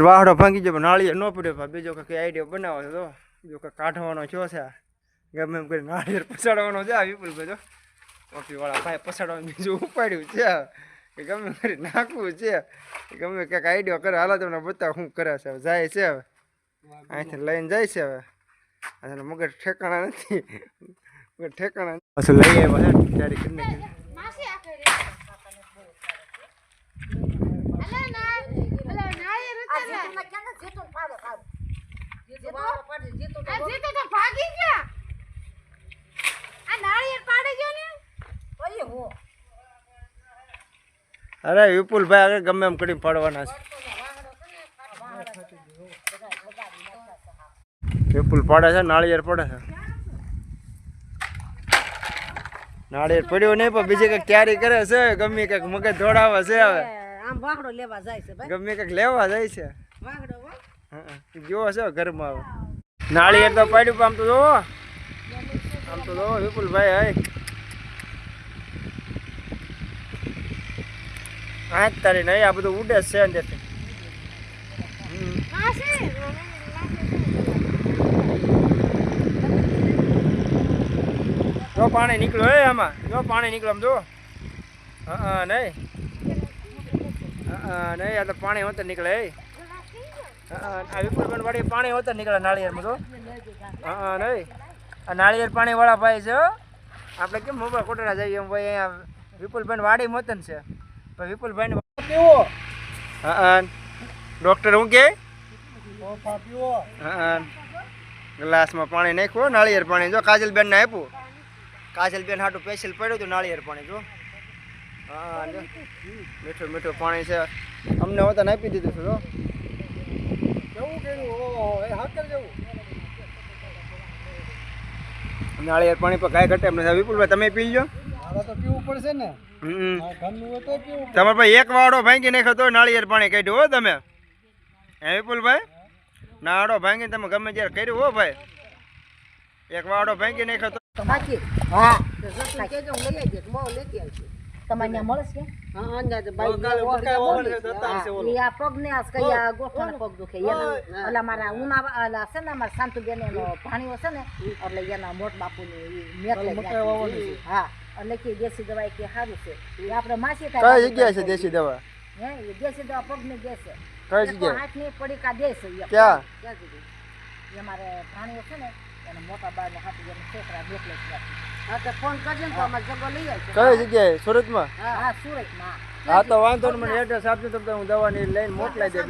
વાહડો ભાંગી ગયો નાળિયેર ન પડ્યો ભાઈ. બીજો કંઈક આઈડિયો બનાવો તો. બીજો કંઈક કાઢવાનો છો છે. ગમે એમ કરી નાળિયેર પછાડવાનો છે. આ વિપુલ ભાઈ ઓફી વાળા ભાઈ પછાડવાનું બીજું ઉપાડ્યું છે. કે ગમે કરી નાખવું છે. ગમે ક્યાંક આઈડિયો કરે. હાલો તમને બતાવો શું કરે છે. જાય છે હવે. અહીંથી લઈને જાય છે હવે. અને મગજ ઠેકાણા નથી. મગર ઠેકાણા. પાછું લઈ આવ્યા છે. તૈયારી કરી નાખી માસી આ કરે અલા ના અલા ના એ રીતે આ જીતો તો ભાગી ગયા. આ નાળિયેર પાડી ગયો ને? અરે વિપુલભાઈ આગળ ગમે એમ કરી પાડવાના છે. વિપુલ પાડે છે નાળિયેર પડે છે. નાળિયેર પડ્યું નહીં પણ બીજી કંઈક તૈયારી કરે છે ગમે કંઈક મગજ દોડાવે છે હવે. આમ વાઘડો લેવા જાય છે ગમે કંઈક લેવા જાય છે. વાઘડો હો. હા, જોવો છે ઘરમાં હવે. નાળિયેર તો પાડ્યું પણ આમ તો જોવો આમ તો જોવો વિપુલભાઈ હાય. આજ તારી નહીં આ બધું ઉડે છે અંદરથી. જો પાણી નીકળ્યું હે આમાં. જો પાણી નીકળો જો. હા હા નહીં હા હા નહીં આ તો પાણી હોતે નીકળે હે હા હા, આ વિપુલબેન પાણી હોતે નીકળે નાળિયેરમાં હા નહીં. આ નાળિયેર પાણી વાળા ભાઈ છે. આપણે કેમ મોબાઈલ કોટડા જઈએ એમ અહીંયા વિપુલબેન વાડી મોતન છે. પણ વિપુલભાઈ કેવો? હા ડૉક્ટર હું કે? હા ગ્લાસમાં પાણી નાખ્યું નાળિયેર પાણી. જો કાજલબેનને આપ્યું. કાજલબેન હાટું પેશિયલ પડ્યું હતું નાળિયેર પાણી, જો. હા મીઠું મીઠું પાણી છે. અમને હોતા આપી દીધું છે, જો. નાળિયેર પાણી પર કાંઈ ઘટે એમ નથી વિપુલભાઈ તમે પી લો હમ. તમારે ભાઈ એક વાડો ભાંગી નાખ્યો તો નાળિયેર પાણી કાઢ્યું હો તમે. હે વિપુલભાઈ? નાડો ભાંગી તમે ગમે ત્યારે કર્યું હો ભાઈ. એક વાડો ભાંગી નાખ્યો તો તો બાકી હા તમારે ત્યાં મળે છે? હા અંદાજે બાઈ આ પગ ને આ કઈ આ ગોઠણ પગ દુખે એના ઓલા મારા ઉના ઓલા છે ને મારા શાંતુબેન એનો ભાણીઓ છે ને એટલે એના મોટ બાપુ ની મેકલે હા. એટલે કે દેશી દવાઈ કે સારું છે. એ આપણે માસી કઈ જગ્યાએ છે દેશી દવા? હે દેશી દવા પગ ને દે છે. કઈ જગ્યાએ? આઠની પડીકા દે છે એ. ક્યાં? ક્યાં સુધી? એ અમારે ભાણીઓ છે ને એના મોટા બાળ ને હાથે છોકરા મોકલે છે. કઈ જગ્યાએ? સુરતમાં? હા હા તો વાંધો મને એડ્રેસ આપજો તો હું દવાની લઈને મોકલાઈ દે